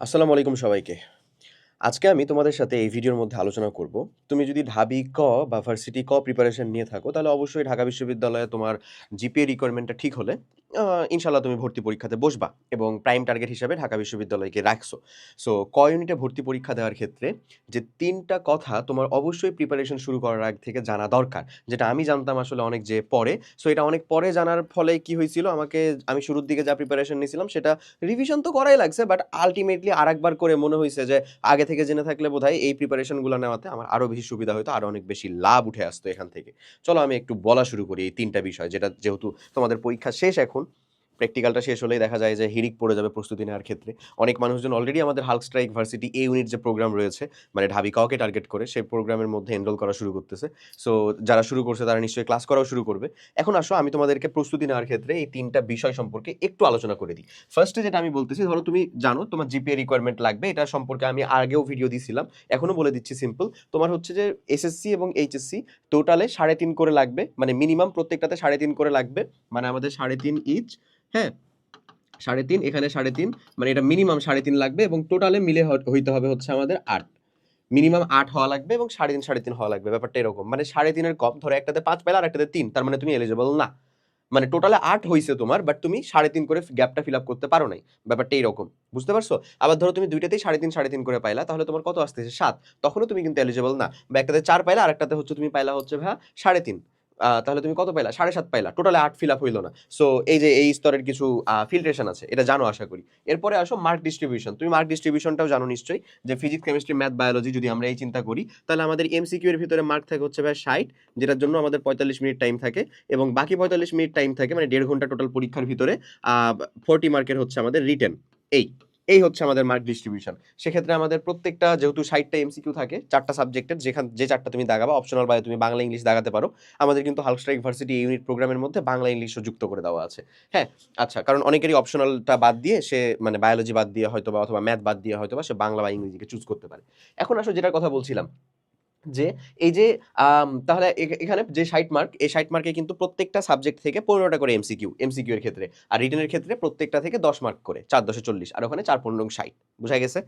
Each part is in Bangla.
আসসালামু আলাইকুম সবাইকে। আজকে আমি তোমাদের সাথে এই ভিডিওর মধ্যে আলোচনা করব। তুমি যদি ঢাবি ক বা ভার্সিটি ক প্রিপারেশন নিয়ে থাকো, তাহলে অবশ্যই ঢাকা বিশ্ববিদ্যালয়ে তোমার জিপিএ রিকোয়ারমেন্টটা ঠিক হলে আ ইনশাআল্লাহ তুমি ভর্তি পরীক্ষাতে বসবা এবং প্রাইম টার্গেট হিসাবে ঢাকা বিশ্ববিদ্যালয়কে রাখছো। সো ক ইউনিটে ভর্তি পরীক্ষা দেওয়ার ক্ষেত্রে যে তিনটা কথা তোমার অবশ্যই প্রিপারেশন শুরু করার আগ থেকে জানা দরকার। যেটা আমি জানতাম আসলে অনেক যে পরে। সো এটা অনেক পরে জানার ফলে কি হয়েছিল আমাকে, আমি শুরুর দিকে যা প্রিপারেশন নিয়েছিলাম সেটা রিভিশন তো করাই লাগছে। বাট আল্টিমেটলি আরেকবার করে মনে হয়েছে যে আগে থেকে জেনে থাকলে বোধহয় এই প্রিপারেশনগুলো নেওয়াতে আমার আরও বেশি সুবিধা হইতো। আরও অনেক বেশি লাভ উঠে আসতো এখান থেকে। চলো আমি একটু বলা শুরু করি এই তিনটা বিষয়, যেটা যেহেতু তোমাদের পরীক্ষা শেষ এখন। প্র্যাকটিক্যালটা শেষ হলেই দেখা যায় যে হিরিক পড়ে যাবে প্রস্তুতি নেওয়ার ক্ষেত্রে। অনেক মানুষজন অলরেডি আমাদের hulk strike varsity A unit যে প্রোগ্রাম রয়েছে মানে ঢাবি ক-কে টার্গেট করে সেই প্রোগ্রামের মধ্যে এনরোল করা শুরু করতেছে। সো যারা শুরু করছে তারা নিশ্চয়ই ক্লাস করাও শুরু করবে। এখন আসো আমি তোমাদেরকে প্রস্তুতি নেওয়ার ক্ষেত্রে এই তিনটা বিষয় সম্পর্কে একটু আলোচনা করে দিই। ফার্স্টে যেটা আমি বলতেছি ধরো তুমি জানো তোমার জিপিএ রিকোয়ারমেন্ট লাগবে। এটা সম্পর্কে আমি আগেও ভিডিও দিছিলাম। এখনও বলে দিচ্ছি সিম্পল। তোমার হচ্ছে যে এসএসসি এবং এইচএসসি টোটালে ৩.৫ করে লাগবে। মানে মিনিমাম প্রত্যেকটাতে ৩.৫ করে লাগবে। মানে আমাদের ৩.৫ ইচ, হ্যাঁ? ৩.৫ এখানে ৩.৫ মানে এটা মিনিমাম ৩.৫ লাগবে এবং টোটালে মিলে হইতে হবে হচ্ছে আমাদের আট মিনিমাম আট হওয়া লাগবে এবং ৩.৫ ৩.৫ হওয়া লাগবে। ব্যাপারটা এরকম। মানে সাড়ে তিনের কম, ধরো একটাতে ৫ পাইলা আরেকটাতে ৩ তার মানে তুমি এলিজিবল না। মানে টোটালে আট হয়েছে তোমার বাট তুমি ৩.৫ করে গ্যাপটা ফিল আপ করতে পারো নাই। ব্যাপারটা এইরকম। বুঝতে পারছ? আবার ধরো তুমি দুইটাতেই সাড়ে তিন সাড়ে তিন করে পাইলা, তাহলে তোমার কত আসতেছে সাত তখনও তুমি কিন্তু এলিজিবল না। বা একটাতে চার পাইলা, আর একটাতে হচ্ছে তুমি পাইলা হচ্ছে ভাইয়া ৩.৫ আ তাহলে তুমি কত পাইলা? ৭.৫ পাইলা। টোটালে ৮ ফিল আপ হইল না। সো এই যে এই স্তরের কিছু ফিল্ট্রেশন আছে। এটা জানো আশা করি। এরপরে আসো মার্ক ডিস্ট্রিবিউশন। তুমি মার্ক ডিস্ট্রিবিউশনটাও জানো নিশ্চয়ই যে ফিজিক্স, কেমিস্ট্রি, ম্যাথ, বায়োলজি যদি আমরা এই চিন্তা করি তাহলে আমাদের এমসিকিউ এর ভিতরে মার্ক থাকে হচ্ছে ভাইয়া ৬০ যেটার জন্য আমাদের ৪৫ মিনিট টাইম থাকে এবং বাকি ৪৫ মিনিট টাইম থাকে মানে দেড় ঘণ্টা টোটাল পরীক্ষার ভিতরে ৪০ মার্কের হচ্ছে আমাদের রিটেন। এই। এই হচ্ছে আমাদের মার্ক ডিস্ট্রিবিউশন। সেক্ষেত্রে আমাদের প্রত্যেকটা যেহেতু ৬০ টা এমসিকিউ থাকে চারটা সাবজেক্টের যেখান যে চারটা তুমি দাগাবা অপশনাল বাইরে তুমি বাংলা, ইংলিশ দাগাতে পারো। আমাদের কিন্তু হালস্টার ইউনিভার্সিটি ইউনিট প্রোগ্রামের মধ্যে বাংলা, ইংলিশও যুক্ত করে দেওয়া আছে। হ্যাঁ? আচ্ছা কারণ অনেকেরই অপশনালটা বাদ দিয়ে সে মানে বায়োলজি বাদ দিয়ে হয়তো বা অথবা ম্যাথ বাদ দিয়ে হয়তো বা সে বাংলা বা ইংরেজিকে চুজ করতে পারে। এখন আসো যেটার কথা বলছিলাম যে এই যে তাহলে এখানে যে ৬০ মার্ক এই ৬০ মার্কে কিন্তু প্রত্যেকটা সাবজেক্ট থেকে ১৫ টা করে এমসিকিউ, এমসিকিউ এর ক্ষেত্রে। আর রিটেনের ক্ষেত্রে প্রত্যেকটা থেকে ১০ মার্ক করে। ৪ ১০ এ ৪০ আর ওখানে ৪ ১৫ ৬০ বুঝা গেছে?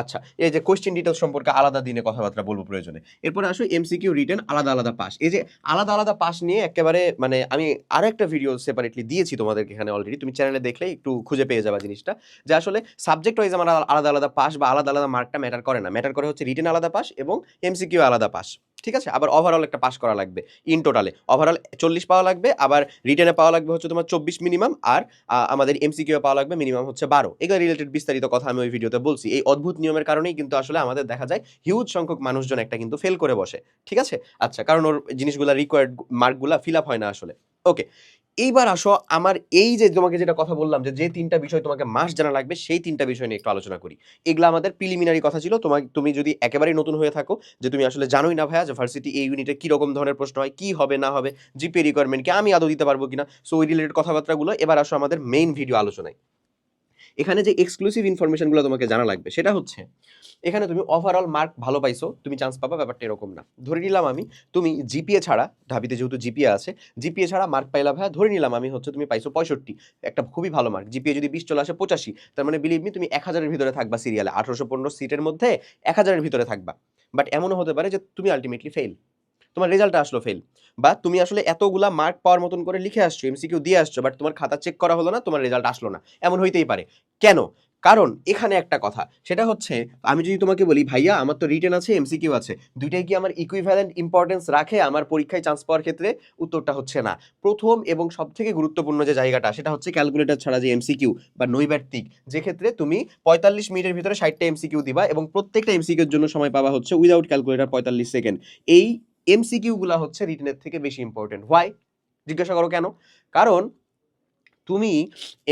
আচ্ছা এই যে কোয়েশ্চেন ডিটেইলস সম্পর্কে আলাদা দিনে কথাবার্তা বলব প্রয়োজনে। এরপরে আসো এমসিকিউ রিটেন আলাদা, আলাদা পাস। এই যে আলাদা, আলাদা পাস নিয়ে একেবারে মানে আমি আরেকটা ভিডিও সেপারেটলি দিয়েছি তোমাদেরকে এখানে অলরেডি। তুমি চ্যানেলে দেখলে একটু খুঁজে পেয়ে যাবা জিনিসটা। যে আসলে সাবজেক্ট ওয়াইজ আমার আলাদা, আলাদা পাস বা আলাদা, আলাদা মার্কটা ম্যাটার করে না। ম্যাটার করে হচ্ছে রিটেন আলাদা পাস এবং এমসিকিউ আলাদা পাস। ঠিক আছে? আবার ওভারঅল একটা পাস করা লাগবে ইন টোটালে। ওভারঅল ৪০ পাওয়া লাগবে, আবার রিটেনে পাওয়া লাগবে হচ্ছে তোমার ২৪ মিনিমাম আর আমাদের এমসিকিউ পাওয়া লাগবে মিনিমাম হচ্ছে ১২ এগুলা রিলেটেড বিস্তারিত কথা আমি ওই ভিডিওতে বলছি। এই অদ্ভুত নিয়মের কারণেই কিন্তু আসলে আমাদের দেখা যায় হিউজ সংখ্যক মানুষজন একটা কিন্তু ফেল করে বসে। ঠিক আছে? আচ্ছা কারণ ওর জিনিসগুলা রিকোয়ার্ড মার্কগুলা ফিল আপ হয় না আসলে। ওকে। এইবার আসো আমার এই যে তোমাকে যেটা কথা বললাম যে, যে ৩ টা বিষয় তোমাকে মাস জানা লাগবে সেই তিনটা বিষয় নিয়ে একটু আলোচনা করি। এগুলো আমাদের প্রিলিমিনারি কথা ছিল। তোমার তুমি যদি একেবারেই নতুন হয়ে থাকো যে তুমি আসলে জানোই না ভাইয়া যে ভার্সিটি এই ইউনিটে কীরকম ধরনের প্রশ্ন হয়, কী হবে না হবে, জিপি রিকোয়ারমেন্টকে আমি আদৌ দিতে পারব কিনা। সো ওই রিলেটেড কথাবার্তাগুলো এবার আসো আমাদের মেইন ভিডিও আলোচনায়। এখানে যে এক্সক্লুসিভ ইনফরমেশনগুলো তোমাকে জানা লাগবে সেটা হচ্ছে এখানে তুমি ওভারঅল মার্ক ভালো পাইছো, তুমি চান্স পাবা ব্যাপারটা এরকম না। ধরে নিলাম আমি তুমি জিপিএ ছাড়া ঢাবিতে যেহেতু জিপিএ আছে, জিপিএ ছাড়া মার্ক পাইলা ভাইয়া ধরে নিলাম আমি হচ্ছে তুমি পাইছো ৬৫ একটা খুবই ভালো মার্ক। জিপিএ যদি ২০ চলে আসে ৮৫ তার মানে বিলিভ মি তুমি এক হাজারের ভিতরে থাকবা সিরিয়ালে। ১৮১৫ সিটের মধ্যে এক হাজারের ভিতরে থাকবা। বাট এমনও হতে পারে যে তুমি আল্টিমেটলি ফেইল। তোমার রেজাল্ট আসলো ফেল বা তুমি আসলে এতগুলা মার্ক পাওয়ার মতন করে লিখে আসছো, এমসিকিউ দিয়ে আসছো বাট তোমার খাতা চেক করা হলো না, তোমার রেজাল্ট আসলো না। এমন হইতেই পারে। কেন? কারণ এখানে একটা কথা সেটা হচ্ছে আমি যদি তোমাকে বলি ভাইয়া আমার তো রিটেন আছে, এমসিকিউ আছে। দুইটাই কি আমার ইকুইভ্যালেন্ট ইম্পর্টেন্স রাখে আমার পরীক্ষায় চান্স পাওয়ার ক্ষেত্রে? উত্তরটা হচ্ছে না। প্রথম এবং সবথেকে গুরুত্বপূর্ণ যে জায়গাটা সেটা হচ্ছে ক্যালকুলেটর ছাড়া যে এমসিকিউ বা নৈর্ব্যক্তিক যে ক্ষেত্রে তুমি ৪৫ মিনিটের ভিতরে ৬০ টা এমসিকিউ দিবা এবং প্রত্যেকটা এমসিকিউর জন্য সময় পাওয়া হচ্ছে উইথআউট ক্যালকুলেটর ৪৫ সেকেন্ড। এই এমসিকিউ গুলা হচ্ছে রিটেনের থেকে বেশি ইম্পোর্টেন্ট। হোয়াই? জিজ্ঞাসা করো কেন? কারণ তুমি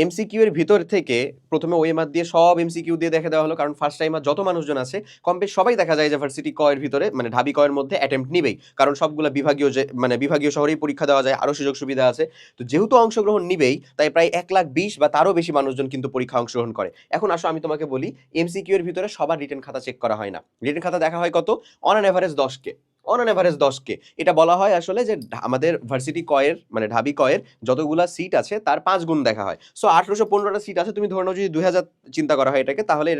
এমসিকিউ এর ভিতর থেকে ১ম এ ওএমআর দিয়ে সব এমসিকিউ দিয়ে দেখে দেওয়া হলো। কারণ ফার্স্ট টাইমার যত মানুষজন আছে কম বেশ সবাই দেখা যায় যে ভার্সিটি ক এর ভিতরে মানে ঢাবি কয়ের মধ্যে অ্যাটেম্প্ট নিবেই। কারণ সবগুলা বিভাগীয় যে মানে বিভাগীয় শহরেই পরীক্ষা দেওয়া যায়, আরও সুযোগ সুবিধা আছে। তো যেহেতু অংশগ্রহণ নিবেই তাই প্রায় এক লাখ বিশ বা তারও বেশি মানুষজন কিন্তু পরীক্ষা অংশগ্রহণ করে। এখন আসো আমি তোমাকে বলি এমসিকিউ এর ভিতরে সবার রিটার্ন খাতা চেক করা হয় না। রিটার্ন খাতা দেখা হয় কত? অন অ্যান এভারেজ ১০ কে। অন অ্যান এভারেজ দশ কে। এটা বলা হয় আসলে যে আমাদের ভার্সিটি কয়ের মানে ঢাবি কয়ের যতগুলা সিট আছে তার পাঁচ গুণ দেখা হয়। সো আঠারোশো পনেরোটা সিট আছে, তুমি ধরে নাও যদি দুই হাজার চিন্তা করা হয় এটাকে, তাহলে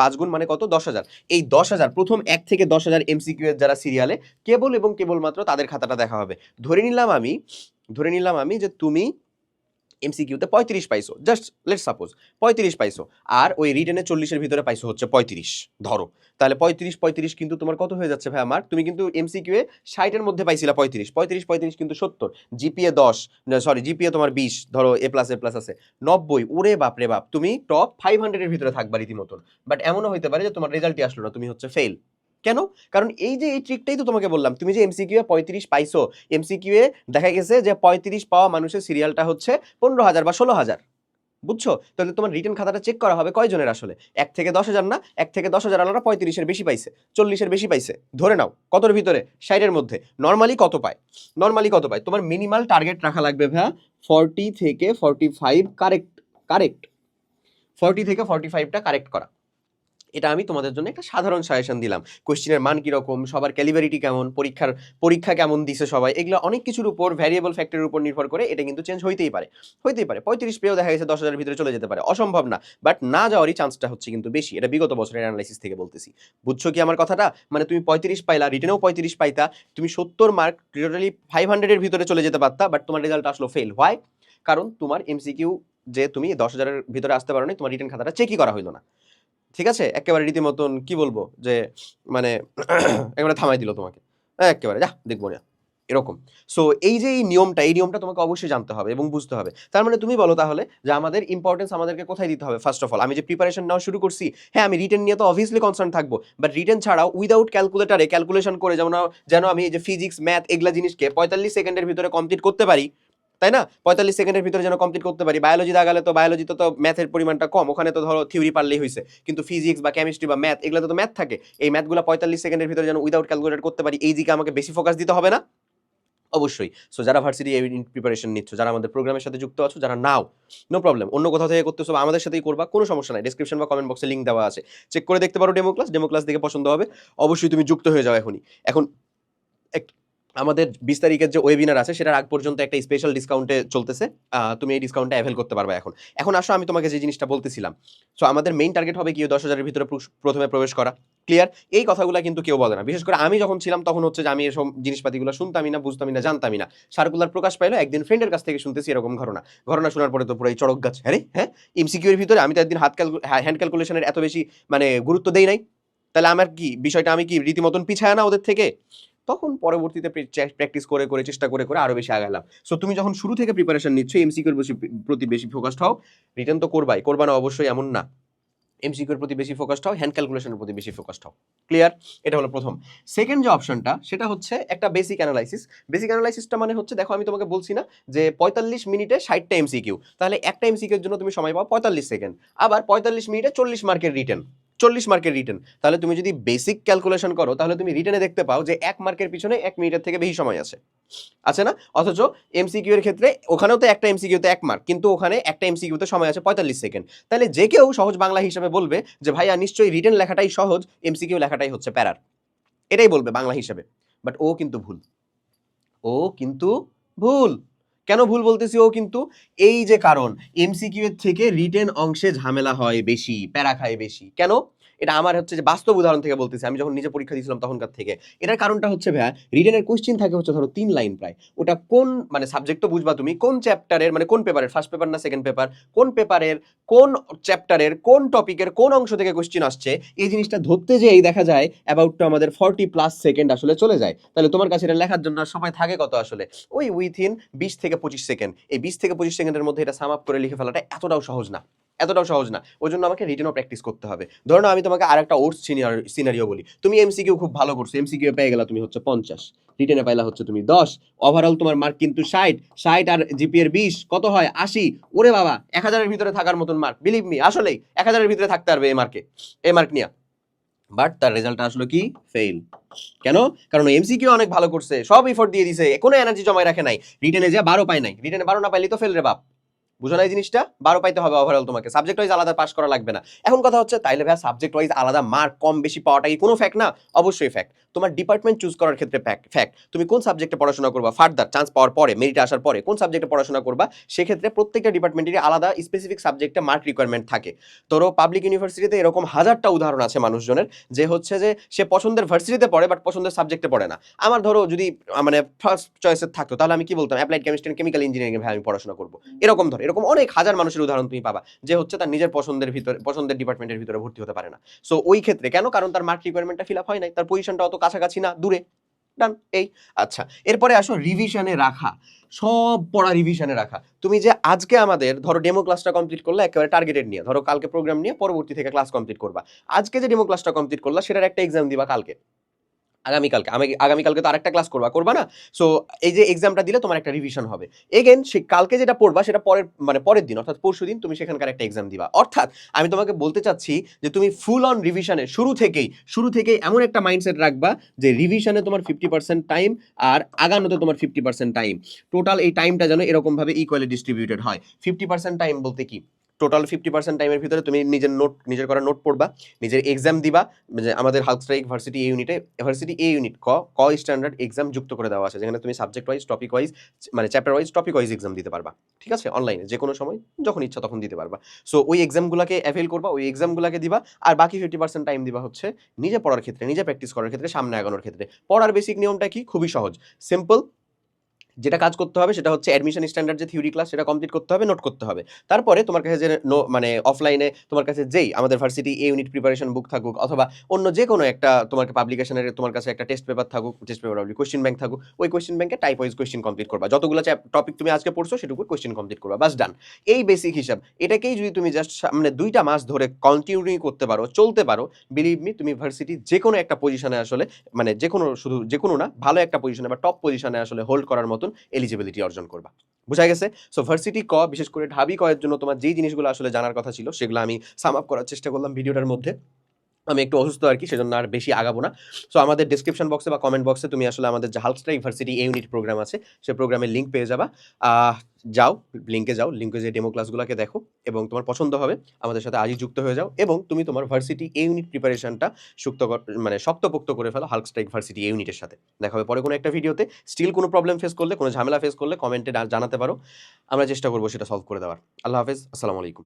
পাঁচ গুণ মানে কত? দশ হাজার। এই দশ হাজার, প্রথম এক থেকে দশ হাজার এমসিকিউ এর যারা সিরিয়ালে কেবল এবং কেবলমাত্র তাদের খাতাটা দেখা হবে। ধরে নিলাম আমি, ধরে নিলাম আমি যে তুমি এমসিকিউতে পঁয়ত্রিশ পাইছো জাস্ট লেট সাপোজ পঁয়ত্রিশ পাইছো আর ওই রিটেনে চল্লিশের ভিতরে পাইছো হচ্ছে পঁয়ত্রিশ। ধরো, তাহলে পঁয়ত্রিশ পঁয়ত্রিশ কিন্তু তোমার কত হয়ে যাচ্ছে ভাই আমার? তুমি কিন্তু এমসিকিউ এ ষাটের মধ্যে পাইছিলা পঁয়ত্রিশ। পঁয়ত্রিশ পঁয়ত্রিশ কিন্তু সত্তর। জিপিএ দশ সরি জিপিএ তোমার বিশ, ধরো এ প্লাস এ প্লাস আছে। নব্বই, ওরে বাপ রে বাপ, তুমি টপ ফাইভ হান্ড্রেডের ভিতরে থাকবা রীতিমতন। বাট এমনও হইতে পারে যে তোমার রেজাল্টই আসলো না, তুমি হচ্ছে ফেল কেন? কারণ এই যে এই ট্রিকটাই তো তোমাকে বললাম। তুমি যে এমসিকিউ এ পঁয়ত্রিশ পাইছো এমসিকিউ এ দেখা গেছে যে পঁয়ত্রিশ পাওয়া মানুষের সিরিয়ালটা হচ্ছে পনেরো হাজার বা ষোলো হাজার। বুঝছ? তাহলে তোমার রিটার্ন খাতাটা চেক করা হবে কয়জনের আসলে? এক থেকে দশ হাজার না? এক থেকে দশ হাজার আলাদা পঁয়ত্রিশের বেশি পাইছে, চল্লিশের বেশি পাইছে। ধরে নাও, কতর ভিতরে? ষাটের মধ্যে। নর্মালি কত পায়? নর্মালি কত পায়? তোমার মিনিমাল টার্গেট রাখা লাগবে ভাইয়া ফর্টি থেকে forty five correct correct forty থেকে ফর্টি ফাইভটা কারেক্ট করা। এটা আমি তোমাদের জন্য একটা সাধারণ সাজেশন দিলাম। কোশ্চেনের মান কীরকম? সবার ক্যালিভারিটি কেমন? পরীক্ষার, পরীক্ষা কেমন দিছে সবাই? এগুলো অনেক কিছুর উপর ভ্যারিয়েবল ফ্যাক্টরের উপর নির্ভর করে এটা কিন্তু চেঞ্জ হইতেই পারে। হইতেই পারে। পঁয়ত্রিশ পেয়েও দেখা গেছে দশ হাজারের ভিতরে চলে যেতে পারে। অসম্ভব না। বাট না যাওয়ারই চান্সটা হচ্ছে কিন্তু বেশি। এটা বিগত বছরের অ্যানালাইসিস থেকে বলতেছি। বুঝছ কি আমার কথাটা? মানে তুমি পঁয়ত্রিশ পাইলা রিটেনেও পঁয়ত্রিশ পাইতা, তুমি সত্তর মার্ক টোটালি ফাইভ হান্ড্রেডের ভিতরে চলে যেতে পারতা বাট তোমার রেজাল্ট আসলো ফেল হয় কারণ তোমার এমসিকিউ যে তুমি দশ হাজারের ভিতরে আসতে পারো তোমার রিটার্ন খাতাটা চেকই করা হইল না। ঠিক আছে? একেবারে রীতিমতন কি বলব? যে মানে একেবারে থামাই দিল তোমাকে। একেবারে, যা, দেখব না। এরকম। সো এই যে এই নিয়মটা এই নিয়মটা তোমাকে অবশ্যই জানতে হবে এবং বুঝতে হবে। তার মানে তুমি বলো তাহলে যে, আমাদের ইম্পর্টেন্স আমাদেরকে কোথায় দিতে হবে? ফার্স্ট অফ অল আমি যে প্রিপারেশন নেওয়া শুরু করছি হ্যাঁ আমি রিটেন নিয়ে তো অবভিয়াসলি কনসার্ন থাকব। বাট রিটেন ছাড়াও উইদাউট ক্যালকুলেটারে ক্যালকুলেশন করে যেমন যেন আমি এই যে ফিজিক্স ম্যাথ এগুলা জিনিসকে পঁয়তাল্লিশ সেকেন্ডের ভিতরে কমপ্লিট করতে পারি তাই না? পঁয়তাল্লিশ সেকেন্ডের ভিতরে যেন কমপ্লিট করতে পারি। বায়োলজি দাগালে তো বায়োলজিতে তো ম্যাথের পরিমাণটা কম। ওখানে তো ধরো থিওরি পারলেই হয়েছে কিন্তু ফিজিক্স বা কেমিস্ট্রি বা ম্যাথ এগুলো তো ম্যাথ থাকে। এই ম্যাথগুলো পঁয়তাল্লিশ সেকেন্ডের ভিতরে যেন উইদাউট ক্যালকুলেট করতে পারি, এই দিকে আমাকে বেশি ফোকাস দিতে হবে না? অবশ্যই। সো যারা ভার্সিটি প্রিপারেশন নিচ্ছ, যারা আমাদের প্রোগ্রামের সাথে যুক্ত আছো, যারা নাও নো প্রবলেম অন্য কোথাও থেকে করতেছো বা আমাদের সাথেই করবা, কোনো সমস্যা নাই। ডিসক্রিপশন বা কমেন্ট বক্সে লিঙ্ক দেওয়া আছে। চেক করে দেখতে পারো ডেমো ক্লাস ডেমো ক্লাস দেখে পছন্দ হবে। অবশ্যই তুমি যুক্ত হয়ে যাও এখনই। এখন আমাদের বিশ তারিখের যে ওয়েবিনার আছে, সেটার আগ পর্যন্ত একটা স্পেশাল ডিসকাউন্টে চলতেছে। তুমি এই ডিসকাউন্টটা অ্যাভেল করতে পারবে এখন। এখন আসো, আমি তোমাকে যে জিনিসটা বলতেছিলাম। সো আমাদের মেইন টার্গেট হবে কি? দশ হাজারের ভিতরে প্রথমে প্রবেশ করা। ক্লিয়ার এই কথাগুলো কিন্তু কেউ বলে না। বিশেষ করে আমি যখন ছিলাম, তখন হচ্ছে যে আমি এসব জিনিসপাতিগুলো শুনতামই না, বুঝতামই না, জানতামই না। সার্কুলার প্রকাশ পাইলো, একদিন ফ্রেন্ডের কাছ থেকে শুনতেছি এরকম ঘটনা। ঘটনা শোনার পরে তো পুরো এই চড়ক গাছ হ্যাঁ হ্যাঁ? এমসিকিউ এর ভিতরে আমি তো একদিন হাত হ্যান্ড ক্যালকুলেশনের এত বেশি মানে গুরুত্ব দেই নাই। তাহলে আমার কি, বিষয়টা আমি কি রীতিমতন পিছায় না ওদের থেকে? তখন পরবর্তীতে প্র্যাকটিস করে করে, চেষ্টা করে করে আরও বেশি আগালাম সো তুমি যখন শুরু থেকে প্রিপারেশন নিচ্ছ এমসিকিউর প্রতি বেশি ফোকাসড হও। রিটার্ন তো করবাই, করবা না অবশ্যই এমন না। এমসিকিউর প্রতি বেশি ফোকাসড হও হ্যান্ড ক্যালকুলেশনের প্রতি বেশি ফোকাসড হও। ক্লিয়ার এটা হলো প্রথম। সেকেন্ড যে অপশনটা সেটা হচ্ছে একটা বেসিক অ্যানালাইসিস বেসিক অ্যানালাইসিসটা মানে হচ্ছে, দেখো আমি তোমাকে বলছি না যে পঁয়তাল্লিশ মিনিটে ষাটটা এমসিকিউ তাহলে একটা এমসিকিউর জন্য তুমি সময় পাও পঁয়তাল্লিশ সেকেন্ড। আবার পঁয়তাল্লিশ মিনিটে চল্লিশ মার্কের রিটার্ন চল্লিশ মার্কের রিটার্ন তাহলে তুমি যদি বেসিক ক্যালকুলেশন করো, তাহলে তুমি রিটার্নে দেখতে পাও যে এক মার্কের পিছনে এক মিনিটের থেকে বেশি সময় আছে। আছে না? অথচ এমসিকিউ এর ক্ষেত্রে ওখানেও তো একটা এমসিকিউতে এক মার্ক কিন্তু ওখানে একটা এমসিকিউতে সময় আছে পঁয়তাল্লিশ সেকেন্ড তাহলে যে কেউ সহজ বাংলা হিসাবে বলবে যে, ভাইয়া, নিশ্চয়ই রিটার্ন লেখাটাই সহজ এমসিকিউ লেখাটাই হচ্ছে প্যারার। এটাই বলবে বাংলা হিসাবে। বাট ও কিন্তু ভুল। ও কিন্তু ভুল। কেন ভুল বলতেছি ও কিন্তু? এই যে কারণ এমসিকিউ এর থেকে রিটেন অংশে ঝামেলা হয় বেশি, প্যারা খায় বেশি। কেন? এটা আমার হচ্ছে যে বাস্তব উদাহরণ থেকে বলতেছি। আমি যখন নিজে পরীক্ষা দিয়েছিলাম তখনকার থেকে। এটার কারণটা হচ্ছে ভাইয়া রিটেনের কোশ্চিন থাকে হচ্ছে ধরো তিন লাইন প্রায়। ওটা কোন মানে সাবজেক্ট তো বুঝবা তুমি, কোন চ্যাপ্টারের মানে কোন পেপারের ফার্স্ট পেপার না সেকেন্ড পেপার কোন পেপারের কোন চ্যাপ্টারের কোন টপিকের কোন অংশ থেকে কোশ্চিন আসছে, এই জিনিসটা ধরতে যেই দেখা যায় অ্যাবাউট টু আমাদের ফর্টি প্লাস সেকেন্ড আসলে চলে যায়। তাহলে তোমার কাছে এটা লেখার জন্য সময় থাকে কত আসলে? ওই উইথিন বিশ থেকে পঁচিশ সেকেন্ড এই বিশ থেকে পঁচিশ সেকেন্ডের মধ্যে এটা সাম আপ করে লিখে ফেলাটা এতটাও সহজ না। এতটাও সহজ না। ওই জন্য আমাকে রিটেনও প্র্যাকটিস করতে হবে। ধরো আমি তোমাকে আর একটা ওর্স সিনারিও বলি। তুমি এমসিকিউ খুব ভালো করছ। এমসিকিউ পেয়ে গেলা তুমি হচ্ছে পঞ্চাশ। রিটেনে পাইলা হচ্ছে তুমি দশ। ওভারঅল তোমার মার্ক কিন্তু ষাট। ষাট আর জিপি এর বিশ। কত হয়? আশি। ওরে বাবা! এক হাজারের ভিতরে থাকার মতন মার্ক বিলিভ মি আসলেই এক হাজারের ভিতরে থাকতে পারবে এই মার্কে এই মার্ক নিয়ে। বাট তার রেজাল্ট আসলো কি? ফেল কেন? কারণ এমসিকিউ অনেক ভালো করছে। সব এফোর্ট দিয়ে দিছে। কোনো এনার্জি জমায় রাখে নাই। রিটেনে যে বারো পায় নাই। রিটেনে বারো না পাইলে তো ফেল রে বাপ। বুঝো না এই জিনিসটা? বারো পাইতে হবে ওভারঅল তোমাকে। সাবজেক্ট ওয়াইজ আলাদা পাস করা লাগবে না। এখন কথা হচ্ছে, তাইলে ভাই সাবজেক্ট ওয়াইজ আলাদা মার্ক কম বেশি পাওয়াটা কি কোনো ফ্যাক্ট না? অবশ্যই ফ্যাক্ট তোমার ডিপার্টমেন্ট চুজ করার ক্ষেত্রে ফ্যাক্ট তুমি কোন সাবজেক্টে পড়াশোনা করবা? ফার্দার চান্স পাওয়ার পরে মেরিট আসার পরে কোন সাবজেক্টে পড়াশোনা করবা? সেক্ষেত্রে প্রত্যেকটা ডিপার্টমেন্টেরই আলাদা স্পেসিফিক সাবজেক্টে মার্ক রিকোয়ারমেন্ট থাকে। তোরও পাবলিক ইউনিভার্সিটিতে এরকম হাজারটা উদাহরণ আছে মানুষজনের, যে হচ্ছে যে সে পছন্দের ভার্সিটিতে পড়ে বাট পছন্দের সাবজেক্টে পড়ে না। আমার ধরো যদি মানে ফার্স্ট চয়েসে থাকতো, তাহলে আমি কি বলতাম? অ্যাপ্লাইড কেমিস্ট্রি কেমিক্যাল ইঞ্জিনিয়ারিং ভাই আমি পড়াশোনা করব। এরকম ধর এরকম অনেক হাজার মানুষের উদাহরণ তুমি পাবা, যে হচ্ছে তার নিজের পছন্দের ভিতরে, পছন্দের ডিপার্টমেন্টের ভিতরে ভর্তি হতে পারে না। সো ওই ক্ষেত্রে, কেন? কারণ তার মার্ক রিকোয়ারমেন্টটা ফিল আপ হয় নাই, তার পজিশনটা অত কাছাকাছি না, দূরে। ডান এই আচ্ছা। এরপরে আসো রিভিশনে রাখা। সব পড়া রিভিশনে রাখা। তুমি যে আজকে আমাদের, ধরো ডেমো ক্লাসটা কমপ্লিট করলে, একেবারে টার্গেটেড নিয়ে, ধরো কালকে প্রোগ্রাম নিয়ে পরবর্তী থেকে ক্লাস কমপ্লিট করবা। আজকে যে ডেমো ক্লাসটা কমপ্লিট করলা, সেটার একটা এক্সাম দিবা কালকে। আগামীকালকে। আমি আগামীকালকে তো আরেকটা ক্লাস করবা করবা না? সো এই যে এক্সামটা দিলে তোমার একটা রিভিশন হবে। এগেন সে কালকে যেটা পড়বা, সেটা পরের মানে পরের দিন, অর্থাৎ পরশু দিন তুমি সেখানকার একটা এক্সাম দিবা। অর্থাৎ আমি তোমাকে বলতে চাচ্ছি যে তুমি ফুল অন রিভিশনে শুরু থেকেই শুরু থেকেই এমন একটা মাইন্ডসেট রাখবা যে রিভিশনে তোমার ফিফটি পার্সেন্ট টাইম আর আগানোতে তোমার ফিফটি পার্সেন্ট টাইম টোটাল এই টাইমটা যেন এরকমভাবে ইকুয়ালি ডিস্ট্রিবিউটেড হয়। ফিফটি পার্সেন্ট টাইম বলতে কি? টোটাল ফিফটি পার্সেন্ট টাইমের ভিতরে তুমি নিজের নোট নিজের করা নোট পড়বা, নিজের এক্সাম দিবা আমাদের হাউস স্ট্রাইক ভার্সিটি এ ইউনিটে ভার্সিটি এ ইউনিট ক ক স্ট্যান্ডার্ড এক্সাম যুক্ত করে দেওয়া আছে, যেখানে তুমি সাবজেক্ট ওয়াইজ টপিক ওয়াইজ মানে chapter wise topic wise exam দিতে পারবা, ঠিক আছে? অনলাইনে যে কোনো সময়, যখন ইচ্ছা তখন দিতে পারবা। সো ওই এক্সামগুলোকে অ্যাভেল করবা, ওই এক্সামগুলোকে দিবা, আর বাকি ফিফটি পার্সেন্ট টাইম দিবা হচ্ছে নিজে পড়ার ক্ষেত্রে, নিজে প্র্যাকটিস করার ক্ষেত্রে, সামনে আগানোর ক্ষেত্রে। পড়ার বেসিক নিয়মটা কি? খুবই সহজ। সিম্পল যেটা কাজ করতে হবে সেটা হচ্ছে অ্যাডমিশন স্ট্যান্ডার্ড যে থিওরি ক্লাস সেটা কমপ্লিট করতে হবে নোট করতে হবে। তারপরে তোমার কাছে যে মানে অফলাইনে তোমার কাছে যেই আমাদের varsity A unit preparation book থাকুক অথবা অন্য যে কোনো একটা তোমার পাবলিকেশনের তোমার কাছে একটা টেস্ট পেপার থাকুক টেস্ট পেপার কোয়েশ্চেন ব্যাংক থাকুক, ওই কোয়েশ্চেন ব্যাংকে টাইপ ওয়াইজ কোয়েশ্চেন কমপ্লিট করবা। যতগুলো টপিক তুমি আজকে পড়ছো সেটুকু কোয়েশ্চেন কমপ্লিট করবা বাস ডান এই বেসিক হিসাব, এটাকেই যদি তুমি জাস্ট সামনে দুইটা মাস ধরে কন্টিনিউ করতে পারো, চলতে পারো বিলিভ মি তুমি ভার্সিটি যে কোনো একটা পজিশনে আসলে মানে যে কোনো শুধু যে কোনো না, ভালো একটা পজিশনে বা টপ পজিশনে আসলে হোল্ড করার মতন এলিজিবিলিটি অর্জন করবা। বোঝা গেছে? সো ভার্সিটি ক, বিশেষ করে ঢাবি কয়ের জন্য তোমার যেই জিনিসগুলো আসলে জানার কথা ছিল, সেগুলো আমি সাম আপ করার চেষ্টা করলাম ভিডিওটার মধ্যে। আমি একটু অসুস্থ আর কি, সেজন্য আর বেশি আগাবো না। সো আমাদের ডিসক্রিপশন বক্সে বা কমেন্ট বক্সে তুমি আসলে আমাদের যে হালস্টার ইউনিভার্সিটি ইউনিট প্রোগ্রাম আছে, সে প্রোগ্রামের লিঙ্ক পেয়ে যাবা। যাও লিঙ্কে যাও লিঙ্কে যে ডেমো ক্লাসগুলোকে দেখো এবং তোমার পছন্দ হবে, আমাদের সাথে আজই যুক্ত হয়ে যাও এবং তুমি তোমার ভার্সিটি ইউনিট প্রিপারেশনটা সুক্ত মানে শক্তপোক্ত করে ফেলো হাল্ক স্ট্রাইক ভার্সিটি ইউনিটের সাথে। দেখা হবে পরে কোনো একটা ভিডিওতে স্টিল কোনো প্রবলেম ফেস করলে, কোনো ঝামেলা ফেস করলে কমেন্টে জানাতে পারো। আমরা চেষ্টা করব সেটা সলভ করে দেওয়ার। আল্লাহ হাফেজ, আসসালামু আলাইকুম।